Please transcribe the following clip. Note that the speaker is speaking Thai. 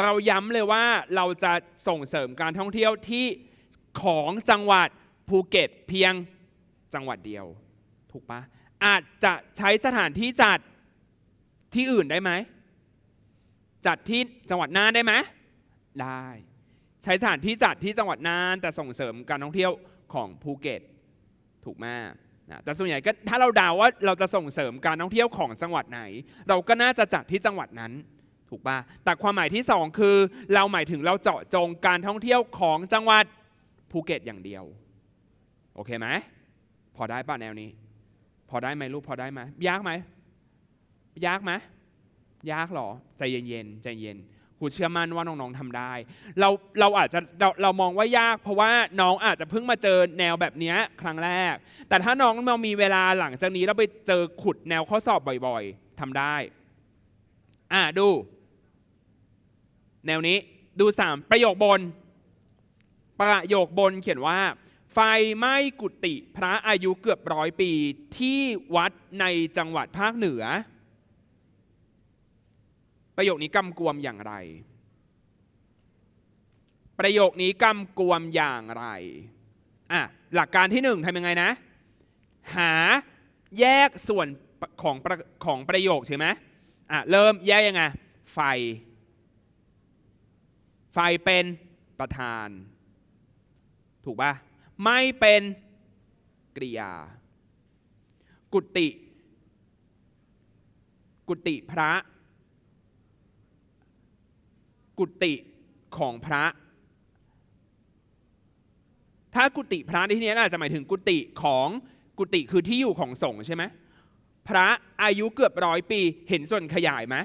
เราย้ำเลยว่าเราจะส่งเสริมการท่องเที่ยวที่ของจังหวัดภูเก็ตเพียงจังหวัดเดียว ถูกปะอาจจะใช้สถานที่จัดที่อื่นได้ไหม จัดที่จังหวัดน่านได้ไหมได้ ใช้สถานที่จัดที่จังหวัดน่านแต่ส่งเสริมการท่องเที่ยวของภูเก็ตถูกไหมนะแต่ส่วนใหญ่ก็ถ้าเราดาว่าเราจะส่งเสริมการท่องเที่ยวของจังหวัดไหน เราก็น่าจะจัดที่จังหวัดนั้น ถูกปะแต่ความหมายที่สองคือ เราหมายถึงเราเจาะจงการท่องเที่ยวของจังหวัดภูเก็ตอย่างเดียว โอเคไหมพอได้ป่ะแนวนี้ พอได้ไหมลูกพอได้ไหมยากไหมยากไหมยากหรอใจเย็นๆใจเย็นครูเชื่อมั่นว่าน้องๆทำได้ เราเราอาจจะเราเรามองว่ายาก เพราะว่าน้องอาจจะเพิ่งมาเจอแนวแบบนี้ครั้งแรก แต่ถ้าน้องมามีเวลาหลังจากนี้เราไปเจอขุดแนวข้อสอบบ่อย ๆทำได้ อะดู แนวนี้ดูสามประโยคบน ประโยคบนเขียนว่า ไฟไหม้กุฏิพระอายุเกือบร้อยปีที่วัดในจังหวัดภาคเหนือ ประโยคนี้กำกวมอย่างไร ประโยคนี้กำกวมอย่างไรอะหลักการที่หนึ่งทำยังไงนะ หาแยกส่วนของประของประโยคใช่ไหมอะเริ่มแยกยังไงไฟ ไฟเป็นประธาน ถูกปะไม่เป็นกริยา กุฏิกุฏิพระ กุฏิของพระ ถ้ากุฏิพระในที่นี้อาจจะหมายถึงกุฏิของกุฏิคือที่อยู่ของสงฆ์ใช่ไหมพระอายุเกือบร้อยปีเห็นส่วนขยายไหม